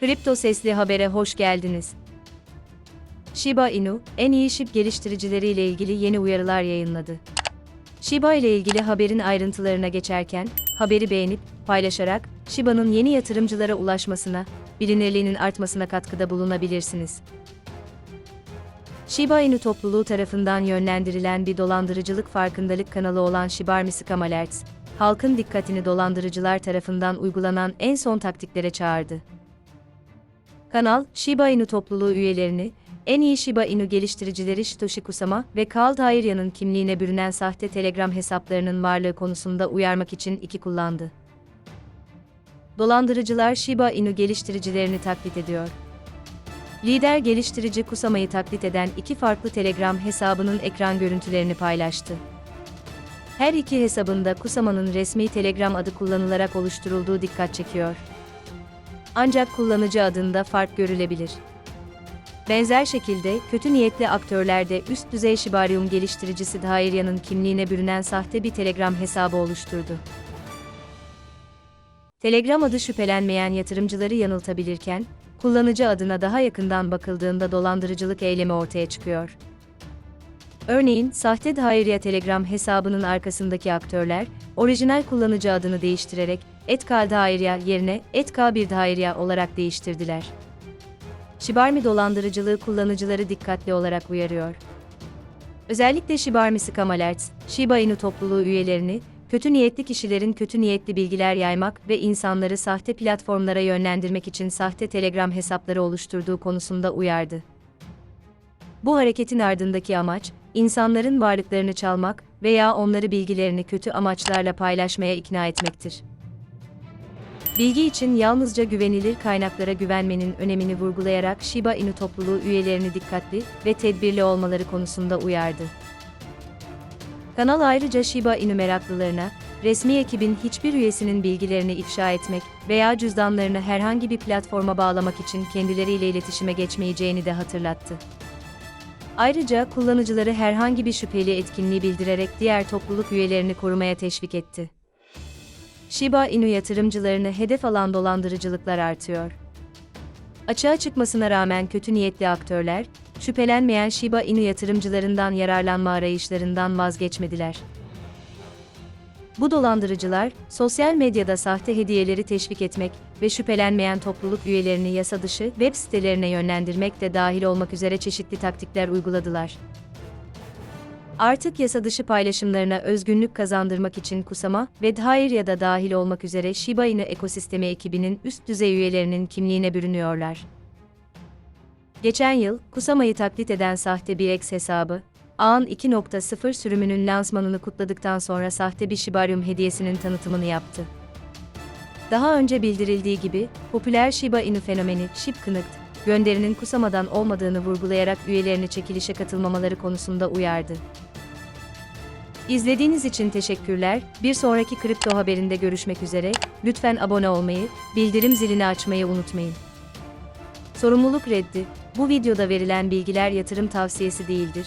Kripto Sesli Haber'e hoş geldiniz. Shiba Inu, en iyi şip geliştiricileriyle ilgili yeni uyarılar yayınladı. Shiba ile ilgili haberin ayrıntılarına geçerken, haberi beğenip, paylaşarak, Shiba'nın yeni yatırımcılara ulaşmasına, bilinirliğinin artmasına katkıda bulunabilirsiniz. Shiba Inu topluluğu tarafından yönlendirilen bir dolandırıcılık farkındalık kanalı olan Shibarmi Scam Alerts, halkın dikkatini dolandırıcılar tarafından uygulanan en son taktiklere çağırdı. Kanal, Shiba Inu topluluğu üyelerini, en iyi Shiba Inu geliştiricileri Satoshi Kusama ve Carl Dairya'nın kimliğine bürünen sahte Telegram hesaplarının varlığı konusunda uyarmak için iki kullandı. Dolandırıcılar Shiba Inu geliştiricilerini taklit ediyor. Lider geliştirici Kusama'yı taklit eden iki farklı Telegram hesabının ekran görüntülerini paylaştı. Her iki hesabında Kusama'nın resmi Telegram adı kullanılarak oluşturulduğu dikkat çekiyor. Ancak kullanıcı adında fark görülebilir. Benzer şekilde, kötü niyetli aktörler de üst düzey Shibarium geliştiricisi Dairya'nın kimliğine bürünen sahte bir Telegram hesabı oluşturdu. Telegram adı şüphelenmeyen yatırımcıları yanıltabilirken, kullanıcı adına daha yakından bakıldığında dolandırıcılık eylemi ortaya çıkıyor. Örneğin, sahte Dairya Telegram hesabının arkasındaki aktörler, orijinal kullanıcı adını değiştirerek, Dairya yerine Etka bir Dairya olarak değiştirdiler. Shibarmi dolandırıcılığı kullanıcıları dikkatli olarak uyarıyor. Özellikle Shibarmi Scam Alerts, Shiba Inu topluluğu üyelerini, kötü niyetli kişilerin kötü niyetli bilgiler yaymak ve insanları sahte platformlara yönlendirmek için sahte Telegram hesapları oluşturduğu konusunda uyardı. Bu hareketin ardındaki amaç, insanların varlıklarını çalmak veya onları bilgilerini kötü amaçlarla paylaşmaya ikna etmektir. Bilgi için yalnızca güvenilir kaynaklara güvenmenin önemini vurgulayarak Shiba Inu topluluğu üyelerini dikkatli ve tedbirli olmaları konusunda uyardı. Kanal ayrıca Shiba Inu meraklılarına, resmi ekibin hiçbir üyesinin bilgilerini ifşa etmek veya cüzdanlarını herhangi bir platforma bağlamak için kendileriyle iletişime geçmeyeceğini de hatırlattı. Ayrıca kullanıcıları herhangi bir şüpheli etkinliği bildirerek diğer topluluk üyelerini korumaya teşvik etti. Shiba Inu yatırımcılarını hedef alan dolandırıcılıklar artıyor. Açığa çıkmasına rağmen kötü niyetli aktörler, şüphelenmeyen Shiba Inu yatırımcılarından yararlanma arayışlarından vazgeçmediler. Bu dolandırıcılar, sosyal medyada sahte hediyeleri teşvik etmek ve şüphelenmeyen topluluk üyelerini yasa dışı web sitelerine yönlendirmek de dahil olmak üzere çeşitli taktikler uyguladılar. Artık yasa dışı paylaşımlarına özgünlük kazandırmak için Kusama ve Dair ya da dahil olmak üzere Shiba Inu ekosistemi ekibinin üst düzey üyelerinin kimliğine bürünüyorlar. Geçen yıl, Kusama'yı taklit eden sahte bir X hesabı, Ağın 2.0 sürümünün lansmanını kutladıktan sonra sahte bir Shibarium hediyesinin tanıtımını yaptı. Daha önce bildirildiği gibi, popüler Shiba Inu fenomeni, Connect, gönderinin Kusama'dan olmadığını vurgulayarak üyelerini çekilişe katılmamaları konusunda uyardı. İzlediğiniz için teşekkürler. Bir sonraki kripto haberinde görüşmek üzere. Lütfen abone olmayı, bildirim zilini açmayı unutmayın. Sorumluluk reddi. Bu videoda verilen bilgiler yatırım tavsiyesi değildir.